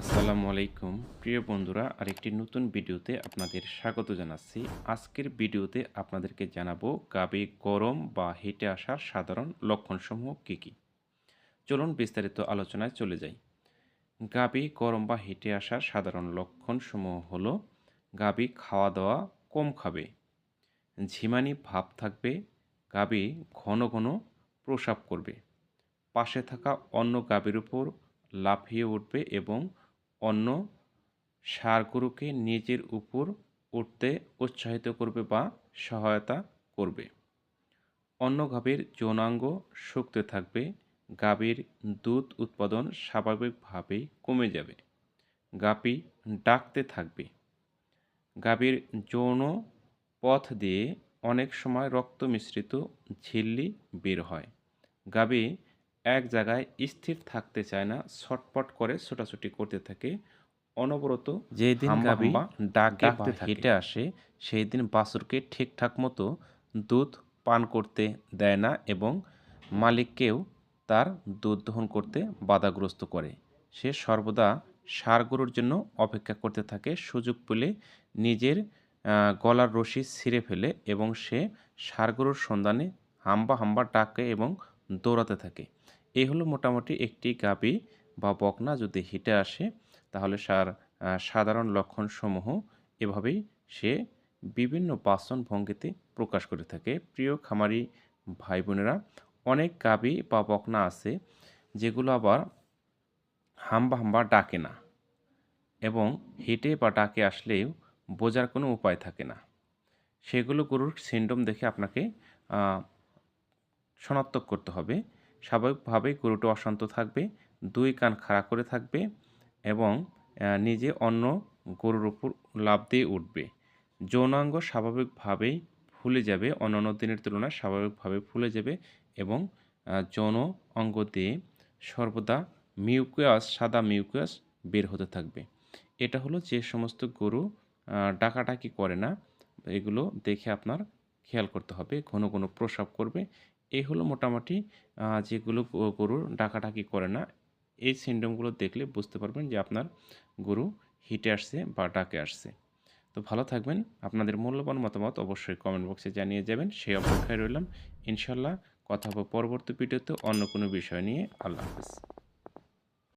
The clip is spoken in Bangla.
আসসালামু আলাইকুম। প্রিয় বন্ধুরা, আরেকটি নতুন ভিডিওতে আপনাদের স্বাগত জানাচ্ছি। আজকের ভিডিওতে আপনাদেরকে জানাব গাবে গরম বা হেঁটে আসার সাধারণ লক্ষণসমূহ কী কী? চলুন বিস্তারিত আলোচনায় চলে যাই। গাবি গরম বা হেঁটে আসার সাধারণ লক্ষণসমূহ হলো, গাবি খাওয়া দাওয়া কম খাবে, ঝিমানি ভাব থাকবে, গাবি ঘন ঘন প্রসাব করবে, পাশে থাকা অন্য গাবির উপর লাফিয়ে উঠবে এবং অন্য ষাঁড়গুলোকে নিজের উপর উঠতে উৎসাহিত করবে বা সহায়তা করবে। অন্য গাভীর যৌনাঙ্গ শুকতে থাকবে। গাভীর দুধ উৎপাদন স্বাভাবিকভাবেই কমে যাবে। গাপি ডাকতে থাকবে। গাভীর যৌন পথ দিয়ে অনেক সময় রক্ত মিশ্রিত ঝিল্লি বের হয়। গাভী এক জায়গায় স্থির থাকতে চায় না ছটপট করে ছোটাছুটি করতে থাকে অনবরত যেদিন হাম্বা গাভী ডাকে ডাকতে থাকে। হেঁটে আসে সেই দিন বাছুরকে ঠিকঠাক মতো দুধ পান করতে দেয় না এবং মালিককেও তার দুধ দহন করতে বাধাগ্রস্ত করে। সে সর্বদা ষাঁড় গরুর জন্য অপেক্ষা করতে থাকে সুযোগ পেলে নিজের গলার রশি ছিঁড়ে ফেলে এবং সে ষাঁড় গরুর সন্ধানে হাম্বা হাম্বা ডাকে এবং দৌড়াতে থাকে। এই হলো মোটামুটি একটি গাবি বা বকনা। যদি হিটে আসে, তাহলে সার সাধারণ লক্ষণসমূহ এভাবেই সে বিভিন্ন বাসন ভঙ্গিতে প্রকাশ করে থাকে। প্রিয় খামারি ভাই বোনেরা অনেক গাবি বা বকনা আছে যেগুলো আবার হাম্বা হাম্বা ডাকে না এবং হেঁটে বা ডাকে আসলেও বোঝার কোনো উপায় থাকে না। সেগুলো গরুর সিন্ডম দেখে আপনাকে শনাক্ত করতে হবে। স্বাভাবিকভাবেই গরুটা অশান্ত থাকবে দুই কান খাড়া করে থাকবে এবং নিজে অন্য গরুর উপর লাফ দিয়ে উঠবে। যৌনাঙ্গ স্বাভাবিকভাবেই ফুলে যাবে অন্যান্য দিনের তুলনায় স্বাভাবিকভাবে ফুলে যাবে এবং যৌন অঙ্গ দিয়ে সর্বদা মিউকাস সাদা মিউকাস বের হতে থাকবে। এটা হলো যে সমস্ত গরু আহ, ডাকাডাকি করে না এগুলো দেখে আপনার খেয়াল করতে হবে ঘন ঘন প্রসাব করবে এই হলো মোটামুটি যেগুলো গরুর ডাকাডাকি করে না। এই সিন্ডমগুলো দেখলে বুঝতে পারবেন যে আপনার গরু হিটে আসছে বা ডাকে আসছে। তো ভালো থাকবেন। আপনাদের মূল্যবান মতামত অবশ্যই কমেন্ট বক্সে জানিয়ে যাবেন। সেই অপেক্ষায় রইলাম। ইনশাল্লাহ কথা হবে পরবর্তী ভিডিওতে অন্য কোনো বিষয় নিয়ে। আল্লাহ হাফিজ।